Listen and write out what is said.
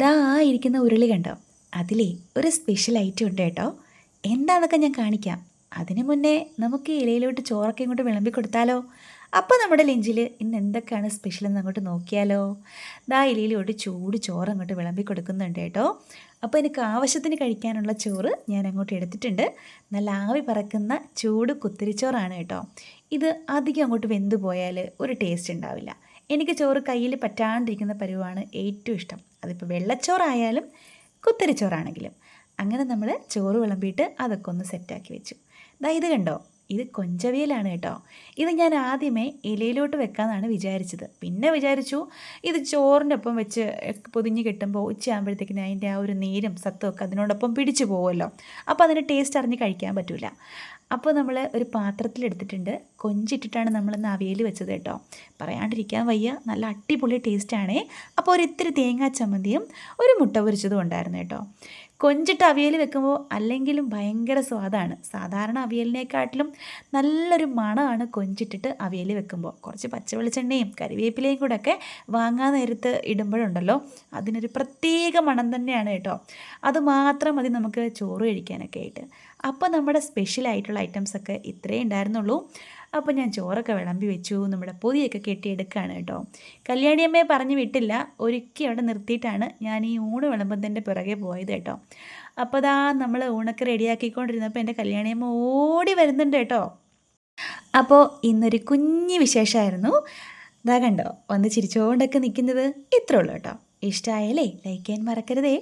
ദാ ആ ഇരിക്കുന്ന ഉരുളി കണ്ടോ? അതിലേ ഒരു സ്പെഷ്യൽ ഐറ്റം ഉണ്ട് കേട്ടോ. എന്താണെന്നൊക്കെ ഞാൻ കാണിക്കാം. അതിനു മുന്നേ നമുക്ക് ഇലയിലോട്ട് ചോറൊക്കെ ഇങ്ങോട്ട് വിളമ്പി കൊടുത്താലോ? അപ്പോൾ നമ്മുടെ ലഞ്ചിൽ ഇന്ന് എന്തൊക്കെയാണ് സ്പെഷ്യൽ എന്ന് അങ്ങോട്ട് നോക്കിയാലോ? ദാ ഇലയിലോട്ട് ചൂട് ചോറ് അങ്ങോട്ട് വിളമ്പി കൊടുക്കുന്നുണ്ട് കേട്ടോ. അപ്പോൾ എനിക്ക് ആവശ്യത്തിന് കഴിക്കാനുള്ള ചോറ് ഞാൻ അങ്ങോട്ട് എടുത്തിട്ടുണ്ട്. നല്ല ആവി പറക്കുന്ന ചൂട് കുത്തിരിച്ചോറാണ് കേട്ടോ. ഇത് അധികം അങ്ങോട്ട് വെന്തു പോയാൽ ഒരു ടേസ്റ്റ് ഉണ്ടാവില്ല. എനിക്ക് ചോറ് കയ്യിൽ പറ്റാണ്ടിരിക്കുന്ന പരുവാണ് ഏറ്റവും ഇഷ്ടം. അതിപ്പോൾ വെള്ളച്ചോറായാലും കുത്തരിച്ചോറാണെങ്കിലും. അങ്ങനെ നമ്മൾ ചോറ് വിളമ്പിയിട്ട് അതൊക്കെ ഒന്ന് സെറ്റാക്കി വെച്ചു. ദാ ഇത് കണ്ടോ? ഇത് കൊഞ്ചവിയലാണ് കേട്ടോ. ഇത് ഞാൻ ആദ്യമേ ഇലയിലോട്ട് വെക്കാമെന്നാണ് വിചാരിച്ചത്. പിന്നെ വിചാരിച്ചു ഇത് ചോറിന്റെ ഒപ്പം വെച്ച് പൊതിഞ്ഞ് കിട്ടുമ്പോൾ ഉച്ചയാകുമ്പോഴത്തേക്കിന് അതിന്റെ ആ ഒരു നീരും സത്തുമൊക്കെ അതിനോടൊപ്പം പിടിച്ചു പോകുമല്ലോ അപ്പോൾ അതിന് ടേസ്റ്റ് അറിഞ്ഞ് കഴിക്കാൻ പറ്റില്ല അപ്പോൾ നമ്മൾ ഒരു പാത്രത്തിലെടുത്തിട്ടുണ്ട് കൊഞ്ചിട്ടിട്ടാണ് നമ്മളിന്ന് അവിയൽ വെച്ചത് കേട്ടോ. പറയാണ്ടിരിക്കാൻ വയ്യ. നല്ല അടിപൊളി ടേസ്റ്റാണേ അപ്പോൾ ഒരു ഇത്തിരി തേങ്ങാ ചമ്മന്തിയും ഒരു മുട്ട പൊരിച്ചതും ഉണ്ടായിരുന്നു കേട്ടോ. കൊഞ്ചിട്ട് അവിയൽ വെക്കുമ്പോൾ അല്ലെങ്കിലും ഭയങ്കര സ്വാദാണ്. സാധാരണ അവിയലിനെക്കാട്ടിലും നല്ലൊരു മണമാണ് കൊഞ്ചിട്ടിട്ട് അവിയൽ വെക്കുമ്പോൾ. കുറച്ച് പച്ചവെളിച്ചെണ്ണയും കരിവേപ്പിലയും കൂടെ ഒക്കെ വാങ്ങാൻ നേരത്ത് ഇടുമ്പോഴുണ്ടല്ലോ അതിനൊരു പ്രത്യേക മണം തന്നെയാണ് കേട്ടോ. അത് മാത്രം മതി നമുക്ക് ചോറ് കഴിക്കാനൊക്കെ ആയിട്ട്. അപ്പോൾ നമ്മുടെ സ്പെഷ്യൽ ആയിട്ടുള്ള ഐറ്റംസൊക്കെ ഇത്രയേ ഉണ്ടായിരുന്നുള്ളൂ. അപ്പോൾ ഞാൻ ചോറൊക്കെ വിളമ്പി വെച്ചു നമ്മുടെ പൊതിയൊക്കെ കെട്ടിയെടുക്കുകയാണ് കേട്ടോ. കല്യാണിയമ്മയെ പറഞ്ഞു വിട്ടില്ല ഒരുക്കി അവിടെ നിർത്തിയിട്ടാണ് ഞാൻ ഈ ഊണ് വിളമ്പത്തിന്റെ പിറകെ പോയത് കേട്ടോ. അപ്പോൾ ദാ നമ്മൾ ഊണൊക്കെ റെഡിയാക്കിക്കൊണ്ടിരുന്നപ്പോൾ എന്റെ കല്യാണിയമ്മ ഓടി വരുന്നുണ്ട് കേട്ടോ. അപ്പോൾ ഇന്നൊരു കുഞ്ഞു വിശേഷമായിരുന്നു ഇതാ കണ്ടോ ഒന്ന് ചിരിച്ചുകൊണ്ടൊക്കെ നിൽക്കുന്നത് ഇത്രേ ഉള്ളൂ കേട്ടോ. ഇഷ്ടമായാലേ ലൈക്ക് ചെയ്യാൻ മറക്കരുതേ.